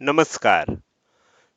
नमस्कार.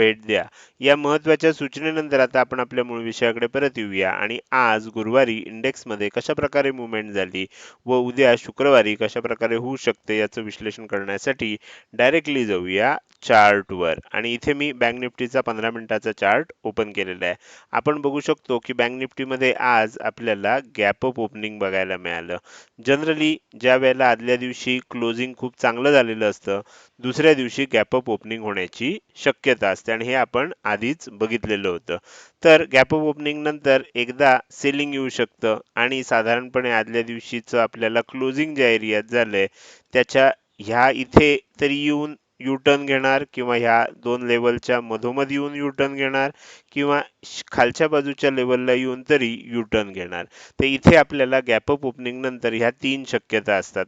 भेट द्या. या महत्त्वाच्या सूचनेनंतर आता आपण आपल्या मूळ विषयाकडे परत येऊया. आणि आज गुरुवारी इंडेक्समध्ये कशाप्रकारे मुवमेंट झाली व उद्या शुक्रवारी कशा प्रकारे होऊ शकते याचं विश्लेषण करण्यासाठी डायरेक्टली जाऊया चार्टवर. आणि इथे मी बँक निफ्टीचा पंधरा मिनिटाचा चार्ट ओपन केलेला आहे. आपण बघू शकतो की बँक निफ्टीमध्ये आज आपल्याला गॅप अप ओपनिंग बघायला मिळालं. जनरली ज्या वेळेला आदल्या दिवशी क्लोजिंग खूप चांगलं झालेलं असतं दुसऱ्या दिवशी गॅप अप ओपनिंग होण्याची शक्यता असते. आणि हे आपण आधीच बघितलेलं होतं. तर गॅप ऑफ ओपनिंग नंतर एकदा सेलिंग येऊ शकतं आणि साधारणपणे आदल्या दिवशीचं आपल्याला क्लोजिंग ज्या एरियात झालंय त्याच्या ह्या इथे तरी येऊन यू टर्न घेणार किंवा ह्या दोन लेवलच्या मधोमध येऊन यू टर्न घेणार किंवा खालच्या बाजूच्या लेवलला येऊन तरी यू टर्न घेणार. तर इथे आपल्याला गॅप अप ओपनिंग नंतर ह्या तीन शक्यता असतात.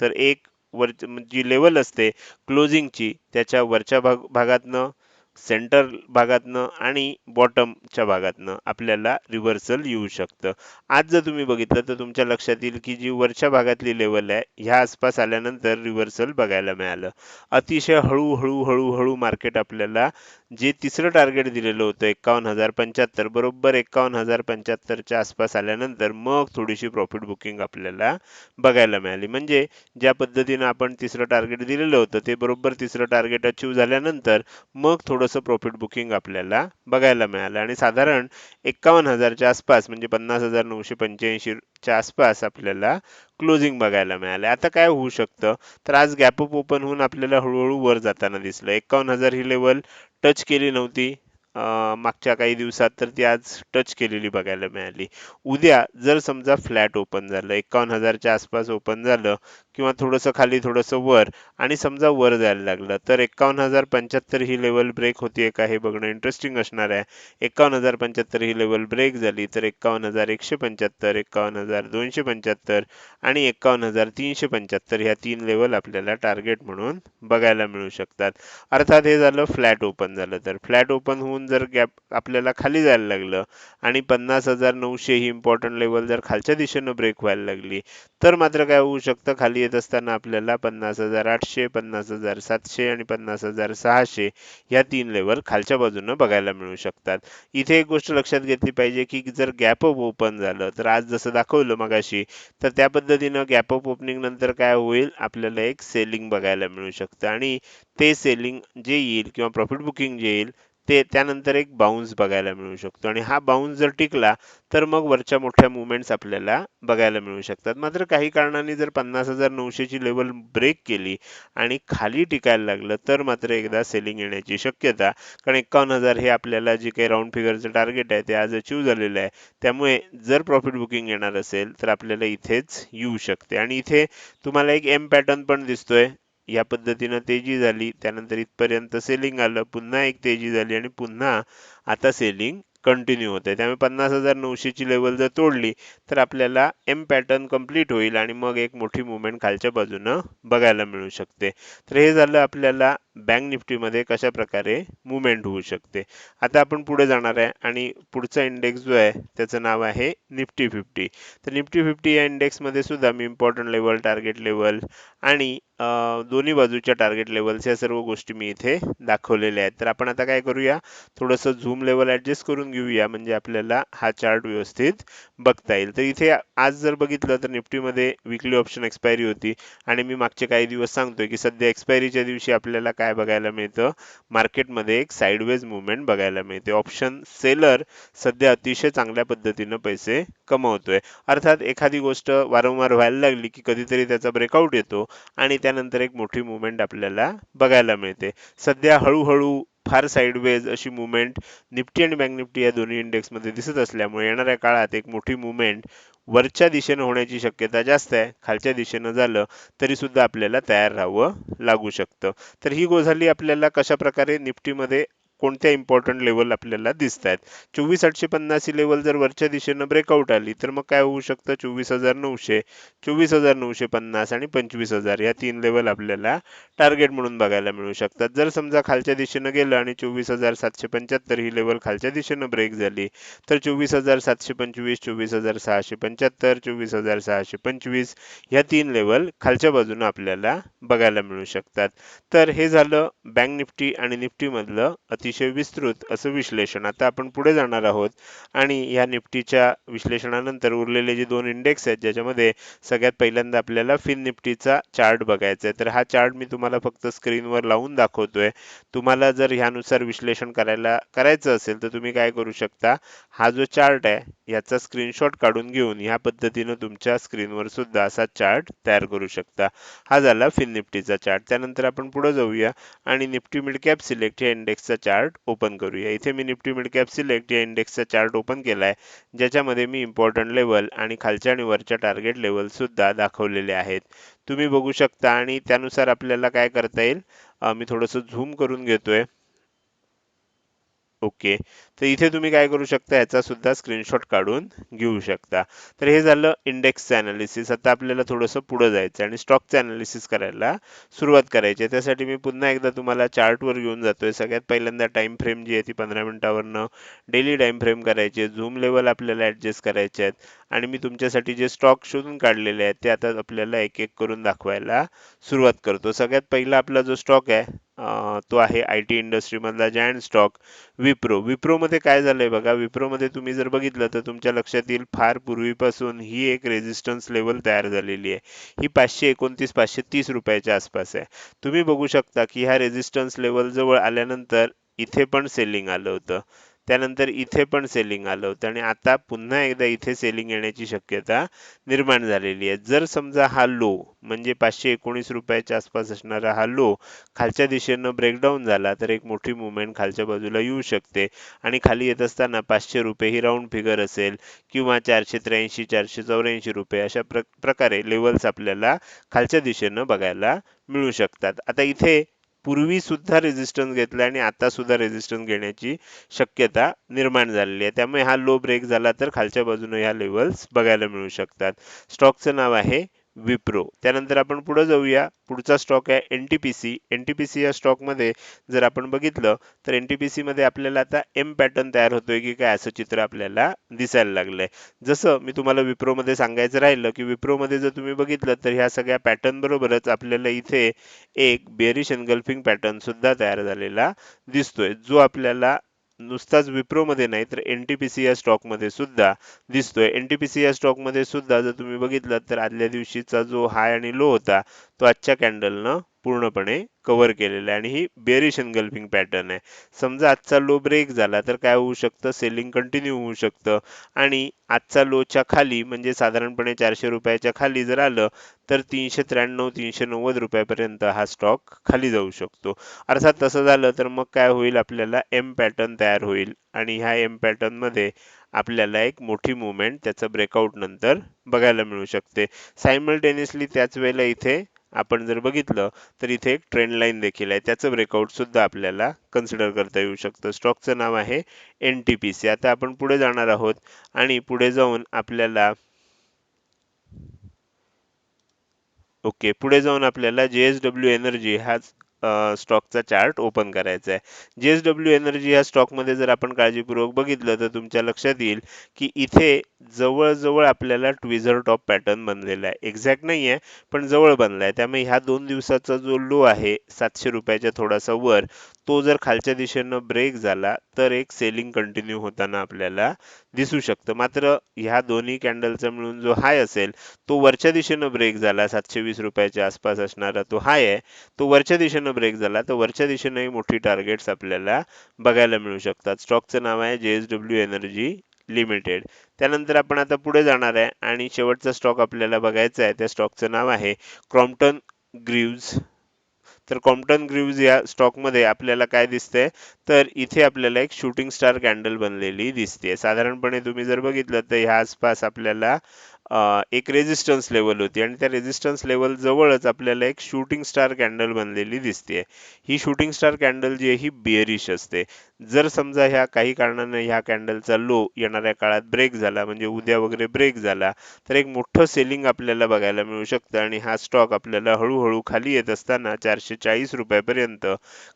तर एक वर जी लेवल असते क्लोजिंगची त्याच्या वरच्या भाग भागातनं सेंटर भागातनं आणि बॉटमच्या भागातनं आपल्याला रिव्हर्सल येऊ शकतं. आज जर तुम्ही बघितलं तर तुमच्या लक्षात येईल की जी वरच्या भागातली लेवल आहे ह्या आसपास आल्यानंतर रिव्हर्सल बघायला मिळालं. अतिशय हळूहळू हळूहळू मार्केट आपल्याला जे तिसरं टार्गेट दिलेलं होतं एकावन्न हजार पंच्याहत्तर बरोबर एकावन्न हजार पंच्याहत्तरच्या आसपास आल्यानंतर मग थोडीशी प्रॉफिट बुकिंग आपल्याला बघायला मिळाली. म्हणजे ज्या पद्धतीनं आपण तिसरं टार्गेट दिलेलं होतं ते बरोबर तिसरं टार्गेट अचीव झाल्यानंतर मग थोडंसं प्रॉफिट बुकिंग आपल्याला बघायला मिळालं. आणि साधारण एकावन्न हजारच्या आसपास म्हणजे पन्नास हजार नऊशे पंच्याऐंशीच्या आसपास आपल्याला क्लोजिंग बघायला मिळालं. आता काय होऊ शकतं? तर आज गॅप अप ओपन होऊन आपल्याला हळूहळू वर जाताना दिसलं. एकावन्न हजार ही लेवल टच केली नव्हती. मागच्या काही दिवसात तर ती आज टच केलेली बघायला मिळाली. उद्या जर समजा फ्लॅट ओपन झालं एकावन्न हजारच्या आसपास ओपन झालं किंवा थोडंसं खाली थोडंसं वर आणि समजा वर जायला लागलं तर एकावन्न हजार पंच्याहत्तर ही लेवल ब्रेक होतीये का हे बघणं इंटरेस्टिंग असणार आहे. एकावन्न हजार पंच्याहत्तर ही लेवल ब्रेक झाली तर एकावन्न हजार एकशे पंच्याहत्तर एकावन्न हजार दोनशे पंच्याहत्तर आणि एकावन्न हजार तीनशे पंच्याहत्तर ह्या तीन लेवल आपल्याला टार्गेट म्हणून बघायला मिळू शकतात. अर्थात हे झालं फ्लॅट ओपन झालं. तर फ्लॅट ओपन होऊन जर गॅप आपल्याला खाली जायला लागलं आणि पन्नास हजार नऊशे ही इम्पॉर्टंट लेवल जर खालच्या दिशेनं ब्रेक व्हायला लागली तर मात्र काय होऊ शकतं? खाली येत असताना आपल्याला पन्नास हजार आठशे पन्नास हजार सातशे आणि पन्नास हजार सहाशे या तीन लेवल खालच्या बाजूनं बघायला मिळू शकतात. इथे एक गोष्ट लक्षात घेतली पाहिजे की जर गॅप अप ओपन झालं तर आज जसं दाखवलं मगाशी तर त्या पद्धतीनं गॅप अप ओपनिंग नंतर काय होईल? आपल्याला एक सेलिंग बघायला मिळू शकतं. आणि ते सेलिंग जे येईल किंवा प्रॉफिट बुकिंग जे येईल ते त्यानंतर एक बाउन्स बघायला मिळू शकतो. आणि हा बाउन्स जर टिकला तर मग वरच्या मोठ्या मुवमेंट्स आपल्याला बघायला मिळू शकतात. मात्र काही कारणांनी जर पन्नास हजार नऊशेची लेवल ब्रेक केली आणि खाली टिकायला लागलं तर मात्र एकदा सेलिंग येण्याची शक्यता. कारण एकावन्न हजार हे आपल्याला जे काही राऊंड फिगरचं टार्गेट आहे ते आज अचीव झालेलं आहे. त्यामुळे जर प्रॉफिट बुकिंग येणार असेल तर आपल्याला इथेच येऊ शकते. आणि इथे तुम्हाला एक एम पॅटर्न पण दिसतोय. या पद्धतीनं तेजी झाली. त्यानंतर इथपर्यंत सेलिंग आलं. पुन्हा एक तेजी झाली आणि पुन्हा आता सेलिंग कंटिन्यू होते त्यामुळे पन्नास हजार नऊशेची लेवल जर तोडली तर आपल्याला एम पॅटर्न कंप्लीट होईल आणि मग एक मोठी मुवमेंट खालच्या बाजूनं बघायला मिळू शकते. तर हे झालं आपल्याला बँक निफ्टीमध्ये कशा प्रकारे मुवमेंट होऊ शकते? आता आपण पुढे जाणार आहे आणि पुढचा इंडेक्स जो आहे त्याचं नाव आहे निफ्टी फिफ्टी. तर निफ्टी फिफ्टी या इंडेक्समध्ये सुद्धा मी इम्पॉर्टंट लेवल टार्गेट लेवल आणि दोन्ही बाजूच्या टार्गेट लेवल्स या सर्व गोष्टी मी इथे दाखवलेल्या आहेत. तर आपण आता काय करूया? थोडंसं झूम लेवल ॲडजस्ट करून घेऊया म्हणजे आपल्याला हा चार्ट व्यवस्थित बघता येईल. तर इथे आज जर बघितलं तर निफ्टीमध्ये विकली ऑप्शन एक्सपायरी होती. आणि मी मागचे काही दिवस सांगतोय की सध्या एक्सपायरीच्या दिवशी आपल्याला काय बघायला मिळतं? मार्केटमध्ये एक साईडवेज मुवमेंट बघायला मिळते. ऑप्शन सेलर सध्या अतिशय चांगल्या पद्धतीनं पैसे कमवतोय. अर्थात एखादी गोष्ट वारंवार व्हायला लागली की कधीतरी त्याचा ब्रेकआउट येतो आणि त्यानंतर एक मोठी मुवमेंट आपल्याला बघायला मिळते. सध्या हळूहळू फार साईडवेज अशी मुवमेंट निफ्टी आणि बँक निफ्टी या दोन्ही इंडेक्समध्ये दिसत असल्यामुळे येणाऱ्या काळात एक मोठी मुवमेंट वरच्या दिशेनं होण्याची शक्यता जास्त आहे. खालच्या दिशेनं झालं तरी सुद्धा आपल्याला तयार राहावं लागू शकतं. तर ही झाली आपल्याला कशा प्रकारे निफ्टीमध्ये कोणत्या इम्पॉर्टंट लेवल आपल्याला दिसत आहेत चोवीस आठशे पन्नास ही लेवल जर वरच्या दिशेनं ब्रेकआउट आली तर मग काय होऊ शकतं? चोवीस हजार नऊशे चोवीस हजार नऊशे पन्नास आणि पंचवीस हजार या तीन लेवल आपल्याला टार्गेट म्हणून बघायला मिळू शकतात. जर समजा खालच्या दिशेनं गेलं आणि चोवीस हजार सातशे पंच्याहत्तर ही लेवल खालच्या दिशेनं ब्रेक झाली तर चोवीस हजार सातशे पंचवीस चोवीस हजार सहाशे पंच्याहत्तर चोवीस हजार सहाशे पंचवीस ह्या तीन लेवल खालच्या बाजूनं आपल्याला बघायला मिळू शकतात. तर हे झालं बँक निफ्टी आणि निफ्टीमधलं अतिशय अतिशय विस्तृत असं विश्लेषण. आता आपण पुढे जाणार आहोत आणि ह्या निफ्टीच्या विश्लेषणानंतर उरलेले जे दोन इंडेक्स आहेत ज्याच्यामध्ये सगळ्यात पहिल्यांदा आपल्याला फिन निफ्टीचा चार्ट बघायचा आहे. तर हा चार्ट मी तुम्हाला फक्त स्क्रीनवर लावून दाखवतोय. तुम्हाला जर ह्यानुसार विश्लेषण करायला करायचं असेल तर तुम्ही काय करू शकता? हा जो चार्ट आहे याचा स्क्रीनशॉट काढून घेऊन ह्या पद्धतीनं तुमच्या स्क्रीनवर सुद्धा असा चार्ट तयार करू शकता. हा झाला फिन निफ्टीचा चार्ट त्यानंतर आपण पुढे जाऊया आणि निफ्टी मिड कॅप सिलेक्ट या इंडेक्सचा चार्ट ओपन करूया. इथे मी निफ्टी मिड कॅप सिलेक्ट या इंडेक्सचा चार्ट ओपन केला आहे ज्याच्यामध्ये मी इम्पॉर्टंट लेवल आणि खालच्या आणि वरच्या टार्गेट लेवल सुद्धा दाखवलेले आहेत. तुम्ही बघू शकता आणि त्यानुसार आपल्याला काय करता येईल? मी थोडंसं झूम करून घेतोय. ओके. तर इथे तुम्ही काय करू शकता याचा सुद्धा स्क्रीनशॉट काढून घेऊ शकता. तर हे झालं इंडेक्सचं अनालिसिस आता आपल्याला थोडंसं पुढं जायचं आणि स्टॉकचं अनालिसिस करायला सुरुवात करायची त्यासाठी मी पुन्हा एकदा तुम्हाला चार्टवर घेऊन जातोय. सगळ्यात पहिल्यांदा टाइम फ्रेम जी आहे ती पंधरा मिनिटावरनं डेली टाइम फ्रेम करायची झूम लेवल आपल्याला ॲडजस्ट करायचे आहेत. आणि मी तुमच्यासाठी जे स्टॉक शोधून काढलेले आहेत ते आता आपल्याला एक एक करून दाखवायला सुरुवात करतो. सगळ्यात पहिला आपला जो स्टॉक आहे तो आहे आय टी इंडस्ट्रीमधला जायंट स्टॉक विप्रो. विप्रोमध्ये काय झालंय बघा विप्रोमध्ये तुम्ही जर बघितलं तर तुमच्या लक्षात येईल फार पूर्वीपासून ही एक रेजिस्टन्स लेवल तयार झालेली आहे. ही पाचशे एकोणतीस पाचशे तीस रुपयाच्या आसपास आहे. तुम्ही बघू शकता की ह्या रेजिस्टन्स लेवल जवळ आल्यानंतर इथे पण सेलिंग आलं होतं. त्यानंतर इथे पण सेलिंग आलं होतं आणि आता पुन्हा एकदा इथे सेलिंग येण्याची शक्यता निर्माण झालेली आहे. जर समजा हा लो म्हणजे पाचशे एकोणीस रुपयाच्या आसपास असणारा हा लो खालच्या दिशेनं ब्रेकडाऊन झाला तर एक मोठी मुवमेंट खालच्या बाजूला येऊ शकते. आणि खाली येत असताना पाचशे रुपये ही राऊंड फिगर असेल किंवा चारशे त्र्याऐंशी चारशे चौऱ्याऐंशी रुपये अशा प्र प्रकारे लेवल्स आपल्याला खालच्या दिशेनं बघायला मिळू शकतात. आता इथे पूर्वी सुद्धा रेजिस्टन्स घेतला आणि आता सुद्धा रेजिस्टन्स घेण्याची शक्यता निर्माण झालेली आहे. त्यामुळे हा लो ब्रेक झाला तर खालच्या बाजूने ह्या लेवल्स बघायला मिळू शकतात. स्टॉकचं नाव आहे विप्रो. त्यानंतर आपण पुढे जाऊया. पुढचा स्टॉक आहे एनटीपीसी एनटीपीसी या स्टॉकमध्ये जर आपण बघितलं तर एन टी पी मध्ये आपल्याला आता एम पॅटर्न तयार होतोय की काय असं चित्र आपल्याला दिसायला लागलंय. जसं मी तुम्हाला विप्रोमध्ये सांगायचं राहिलं की विप्रोमध्ये जर तुम्ही बघितलं तर ह्या सगळ्या पॅटर्न बरोबरच आपल्याला इथे एक बेरिश एनगल्फिंग पॅटर्न सुद्धा तयार झालेला दिसतोय जो आपल्याला नुसताच विप्रोमध्ये नाही तर एनटीपीसी या स्टॉकमध्ये सुद्धा दिसतोय. एनटीपीसी या स्टॉकमध्ये सुद्धा जर तुम्ही बघितलं तर आदल्या दिवशीचा जो हाय आणि लो होता तो आजच्या कॅन्डलनं पूर्णपणे कव्हर केलेलं आहे. आणि ही बेरिश एनगल्फिंग पॅटर्न आहे. समजा आजचा लो ब्रेक झाला तर काय होऊ शकतं? सेलिंग कंटिन्यू होऊ शकतं. आणि आजचा लोच्या खाली म्हणजे साधारणपणे चारशे रुपयाच्या खाली जर आलं तर तीनशे त्र्याण्णव तीनशे नव्वद रुपयापर्यंत हा स्टॉक खाली जाऊ शकतो. अर्थात तसं झालं तर मग काय होईल? आपल्याला एम पॅटर्न तयार होईल. आणि ह्या एम पॅटर्नमध्ये आपल्याला एक मोठी मुवमेंट त्याचं ब्रेकआउट नंतर बघायला मिळू शकते. सायमल्टेनियसली त्याच वेळेला इथे आपण जर बघितलं तर इथे एक ट्रेंड लाईन देखील आहे. त्याचं ब्रेकआउटसुद्धा आपल्याला कन्सिडर करता येऊ शकतं. स्टॉकचं नाव आहे एन टी पी सी आता आपण पुढे जाणार आहोत आणि पुढे जाऊन आपल्याला ओके पुढे जाऊन आपल्याला जे एस डब्ल्यू एनर्जी हाच स्टॉकचा चार्ट ओपन करायचा आहे जे एस डब्ल्यू एनर्जी या स्टॉकमध्ये जर आपण काळजीपूर्वक बघितलं तर तुमच्या लक्षात येईल की इथे जवळजवळ आपल्याला ट्विझर टॉप पॅटर्न बनलेला आहे एक्झॅक्ट नाही आहे पण जवळ बनला आहे त्यामुळे ह्या दोन दिवसाचा जो लो आहे सातशे रुपयाच्या थोडासा वर तो जर खालच्या दिशेनं ब्रेक झाला तर एक सेलिंग कंटिन्यू होताना आपल्याला दिसू शकतं. मात्र ह्या दोन्ही कॅन्डलचा मिळून जो हाय असेल तो वरच्या दिशेनं ब्रेक झाला सातशे वीस रुपयाच्या आसपास असणारा तो हाय आहे. तो वरच्या दिशेनं ब्रेक झाला तर वरच्या दिशेनंही मोठी टार्गेट्स आपल्याला बघायला मिळू शकतात. स्टॉकचं नाव आहे जे एस डब्ल्यू एनर्जी लिमिटेड त्यानंतर आपण आता पुढे जाणार आहे आणि शेवटचा स्टॉक आपल्याला बघायचा आहे. त्या स्टॉकचं नाव आहे क्रॉम्प्टन ग्रीव्ज तर कॉम्प्टन ग्रीव्ज या स्टॉकमध्ये आपल्याला काय दिसतंय? तर इथे आपल्याला एक शूटिंग स्टार कॅन्डल बनलेली दिसते साधारणपणे तुम्ही जर बघितलं तर ह्या आसपास आपल्याला एक रेजिस्टन्स लेवल होती आणि त्या रेजिस्टन्स लेवल जवळच आपल्याला एक शूटिंग स्टार कॅन्डल बनलेली दिसते. ही शूटिंग स्टार कॅन्डल जी आहे ही बिअरिश असते. जर समजा ह्या काही कारणाने ह्या कॅन्डलचा लो येणाऱ्या काळात ब्रेक झाला म्हणजे उद्या वगैरे ब्रेक झाला तर एक मोठं सेलिंग आपल्याला बघायला मिळू शकतं आणि हा स्टॉक आपल्याला हळूहळू खाली येत असताना चारशे चाळीस रुपयापर्यंत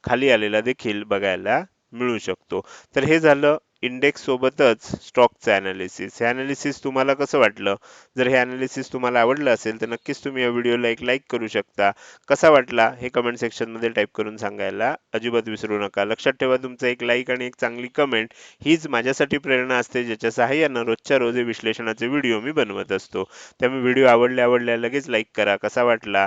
खाली आलेला देखील बघायला मिळू शकतो. तर हे झालं इंडेक्स सोबतच स्टॉकचं ॲनालिसिस हे ॲनालिसिस तुम्हाला कसं वाटलं? जर हे ॲनालिसिस तुम्हाला आवडलं असेल तर नक्कीच तुम्ही या व्हिडिओला एक लाईक करू शकता. कसा वाटला? हे कमेंट सेक्शनमध्ये टाईप करून सांगायला अजिबात विसरू नका. लक्षात ठेवा तुमचं एक लाईक आणि एक चांगली कमेंट हीच माझ्यासाठी प्रेरणा असते ज्याच्या सहाय्यानं रोजच्या रोज हे विश्लेषणाचे व्हिडिओ मी बनवत असतो. त्यामुळे व्हिडिओ आवडले आवडल्या लगेच लाईक करा. कसा वाटला?